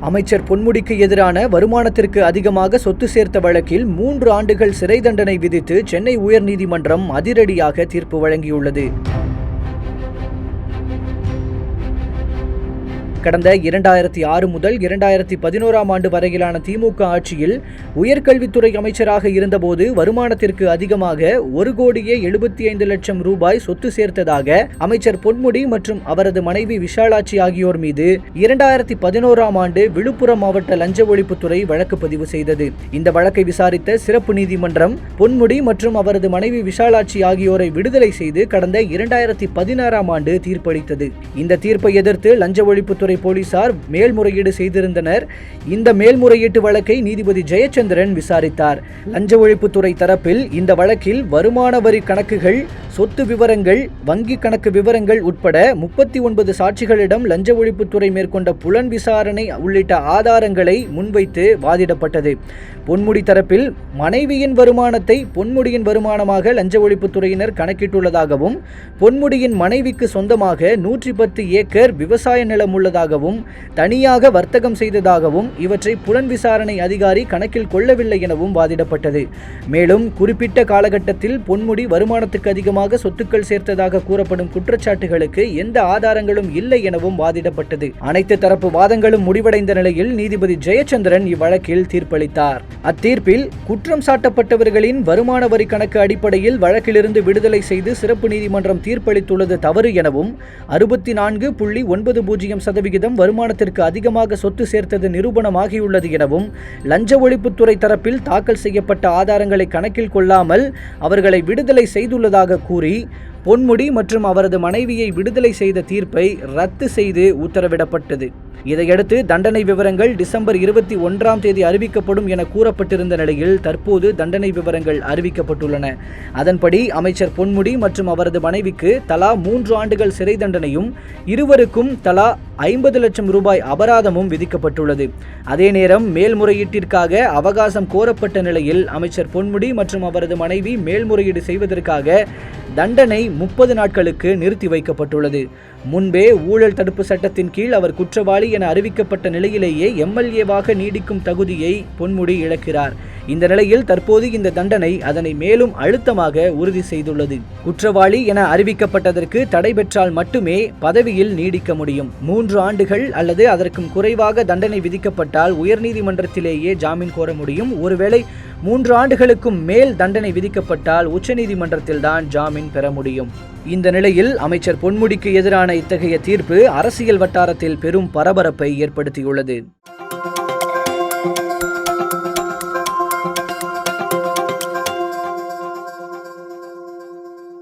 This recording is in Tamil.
அமைச்சர் பொன்முடிக்கு எதிரான வருமானத்திற்கு அதிகமாக சொத்து சேர்த்த வழக்கில் மூன்று ஆண்டுகள் சிறை தண்டனை விதித்து சென்னை உயர்நீதிமன்றம் அதிரடியாக தீர்ப்பு வழங்கியுள்ளது. கடந்த இரண்டாயிரத்தி ஆறு முதல் இரண்டாயிரத்தி பதினோராம் ஆண்டு வரையிலான திமுக ஆட்சியில் உயர்கல்வித்துறை அமைச்சராக இருந்தபோது வருமானத்திற்கு அதிகமாக ஒரு கோடியே எழுபத்தி ஐந்து லட்சம் ரூபாய் சொத்து சேர்த்ததாக அமைச்சர் பொன்முடி மற்றும் அவரது மனைவி விஷாலாட்சி ஆகியோர் மீது இரண்டாயிரத்தி பதினோராம் ஆண்டு விழுப்புரம் மாவட்ட லஞ்ச ஒழிப்புத்துறை வழக்கு பதிவு செய்தது. இந்த வழக்கை விசாரித்த சிறப்பு நீதிமன்றம் பொன்முடி மற்றும் அவரது மனைவி விஷாலாட்சி ஆகியோரை விடுதலை செய்து கடந்த இரண்டாயிரத்தி பதினாறாம் ஆண்டு தீர்ப்பளித்தது. இந்த தீர்ப்பை எதிர்த்து லஞ்ச ஒழிப்புத்துறை போலீசார் மேல்முறையீடு செய்திருந்தனர். இந்த மேல்முறையீட்டு வழக்கை நீதிபதி ஜெயச்சந்திரன் விசாரித்தார். லஞ்ச ஒழிப்புத்துறை தரப்பில் இந்த வழக்கில் வருமான வரி கணக்குகள் சொத்து விவரங்கள் வங்கி கணக்கு விவரங்கள் உட்பட முப்பத்தி ஒன்பது சாட்சிகளிடம் லஞ்ச ஒழிப்புத்துறை மேற்கொண்ட புலன் விசாரணை உள்ளிட்ட ஆதாரங்களை முன்வைத்து வாதிடப்பட்டது. பொன்முடி தரப்பில் மனைவியின் வருமானத்தை பொன்முடியின் வருமானமாக லஞ்ச ஒழிப்புத்துறையினர் கணக்கிட்டுள்ளதாகவும் பொன்முடியின் மனைவிக்கு சொந்தமாக நூற்றி பத்து ஏக்கர் விவசாய நிலம் உள்ளதாகவும் தனியாக வர்த்தகம் செய்ததாகவும் இவற்றை புலன் விசாரணை அதிகாரி கணக்கில் கொள்ளவில்லை எனவும் வாதிடப்பட்டது. மேலும் குறிப்பிட்ட காலகட்டத்தில் பொன்முடி வருமானத்துக்கு அதிகமாக சொத்துக்கள் சேர்த்ததாக கூறப்படும் குற்றச்சாட்டுகளுக்கு எந்த ஆதாரங்களும் இல்லை எனவும் வாதிடப்பட்டது. அனைத்து தரப்பு வாதங்களும் முடிவடைந்த நிலையில் நீதிபதி ஜெயச்சந்திரன் இவ்வழக்கில் தீர்ப்பளித்தார். அத்தீர்ப்பில் குற்றம் சாட்டப்பட்டவர்களின் வருமான வரி கணக்கு அடிப்படையில் வழக்கிலிருந்து விடுதலை செய்து சிறப்பு நீதிமன்றம் தீர்ப்பளித்துள்ளது தவறு எனவும் அறுபத்தி நான்கு புள்ளி ஒன்பது பூஜ்ஜியம் சதவிகிதம் வருமானத்திற்கு அதிகமாக சொத்து சேர்த்தது நிரூபணமாகியுள்ளது எனவும் லஞ்ச ஒழிப்புத்துறை தரப்பில் தாக்கல் செய்யப்பட்ட ஆதாரங்களை கணக்கில் கொள்ளாமல் அவர்களை விடுதலை செய்துள்ளதாக கூறி பொன்முடி மற்றும் அவரது மனைவியை விடுதலை செய்த தீர்ப்பை ரத்து செய்து உத்தரவிடப்பட்டது. இதையடுத்து தண்டனை விவரங்கள் டிசம்பர் இருபத்தி ஒன்றாம் தேதி அறிவிக்கப்படும் என கூறப்பட்டிருந்த நிலையில் தற்போது தண்டனை விவரங்கள் அறிவிக்கப்பட்டுள்ளன. அதன்படி அமைச்சர் பொன்முடி மற்றும் அவரது மனைவிக்கு தலா மூன்று ஆண்டுகள் சிறை தண்டனையும் இருவருக்கும் தலா ஐம்பது லட்சம் ரூபாய் அபராதமும் விதிக்கப்பட்டுள்ளது. அதே நேரம் மேல்முறையீட்டிற்காக அவகாசம் கோரப்பட்ட நிலையில் அமைச்சர் பொன்முடி மற்றும் அவரது மனைவி மேல்முறையீடு செய்வதற்காக தண்டனை முப்பது நாட்களுக்கு நிறுத்தி வைக்கப்பட்டுள்ளது. முன்பே ஊழல் தடுப்பு சட்டத்தின் கீழ் அவர் குற்றவாளி என அறிவிக்கப்பட்ட நிலையிலேயே எம்எல்ஏவாக நீடிக்கும் தகுதியை பொன்முடி இழக்கிறார். இந்த நிலையில் தற்போது இந்த தண்டனை அதனை மேலும் அழுத்தமாக உறுதி செய்துள்ளது. குற்றவாளி என அறிவிக்கப்பட்டதற்கு தடை பெற்றால் மட்டுமே பதவியில் நீடிக்க முடியும். மூன்று ஆண்டுகள் அல்லது அதற்கும் குறைவாக தண்டனை விதிக்கப்பட்டால் உயர்நீதிமன்றத்திலேயே ஜாமீன் கோர முடியும். ஒருவேளை மூன்று ஆண்டுகளுக்கும் மேல் தண்டனை விதிக்கப்பட்டால் உச்சநீதிமன்றத்தில்தான் ஜாமீன் பெற முடியும். இந்த நிலையில் அமைச்சர் பொன்முடிக்கு எதிரான இத்தகைய தீர்ப்பு அரசியல் வட்டாரத்தில் பெரும் பரபரப்பை ஏற்படுத்தியுள்ளது.